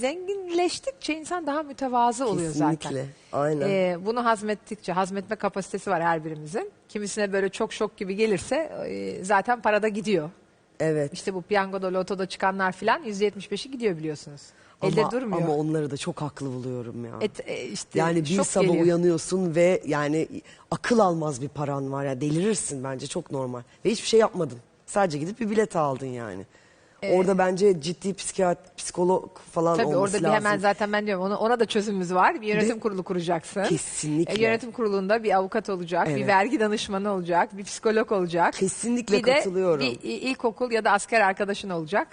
Zenginleştikçe insan daha mütevazı oluyor zaten. Kesinlikle. Aynen. Ee, bunu hazmettikçe, hazmetme kapasitesi var her birimizin. Kimisine böyle çok şok gibi gelirse e, zaten parada gidiyor. evet. İşte bu piyangoda, lotoda çıkanlar filan %75'i gidiyor biliyorsunuz. Elde ama, durmuyor. Ama onları da çok haklı buluyorum ya. Et, e, işte yani bir şok sabah geliyor. uyanıyorsun ve yani akıl almaz bir paran var ya delirirsin bence çok normal. Ve hiçbir şey yapmadın. Sadece gidip bir bilet aldın yani. Orada bence ciddi psikiyat, psikolog falan Tabii olması orada bir lazım. hemen zaten ben diyorum ona, ona da çözümümüz var. Bir yönetim De- kurulu kuracaksın. Kesinlikle. E, yönetim kurulunda bir avukat olacak, bir Evet. vergi danışmanı olacak, bir psikolog olacak. Kesinlikle bir de katılıyorum. bir i- ilkokul ya da asker arkadaşın olacak.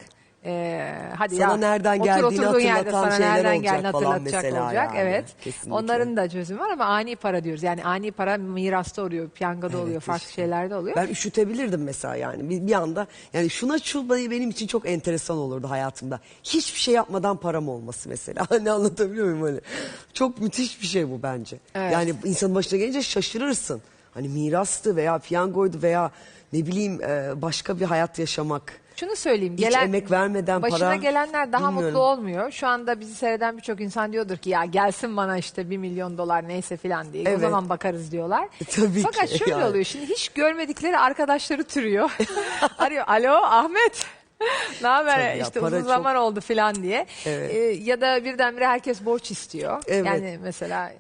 Ee, hadi Sana ya, nereden otur geldiğini oturduğun yerde hatırlatan sana şeyler nereden olacak geldiğini falan hatırlatacak mesela olacak. yani. Evet. Kesinlikle. Onların da çözümü var ama ani para diyoruz. Yani ani para mirasta oluyor, piyangoda oluyor, farklı işte. şeylerde oluyor. Ben üşütebilirdim mesela yani bir, bir anda yani şuna şu benim için çok enteresan olurdu hayatımda. Hiçbir şey yapmadan param olması mesela. Hani anlatabiliyor muyum öyle? Çok müthiş bir şey bu bence. Evet. Yani insanın başına gelince şaşırırsın. Hani mirastı veya piyangoydu veya ne bileyim e, başka bir hayat yaşamak. Şunu söyleyeyim. Hiç emek vermeden başına para, gelenler daha bilmiyorum. mutlu olmuyor. Şu anda bizi seyreden birçok insan diyordur ki ya gelsin bana işte bir milyon dolar neyse filan diye. O Evet. zaman bakarız diyorlar. Tabii Fakat ki şöyle yani. oluyor. Şimdi hiç görmedikleri arkadaşları türüyor. Arıyor. Alo Ahmet. Ne haber? Ya, işte para uzun çok- zaman oldu filan diye. Evet. Ee, ya da birdenbire herkes borç istiyor. Evet. Yani mesela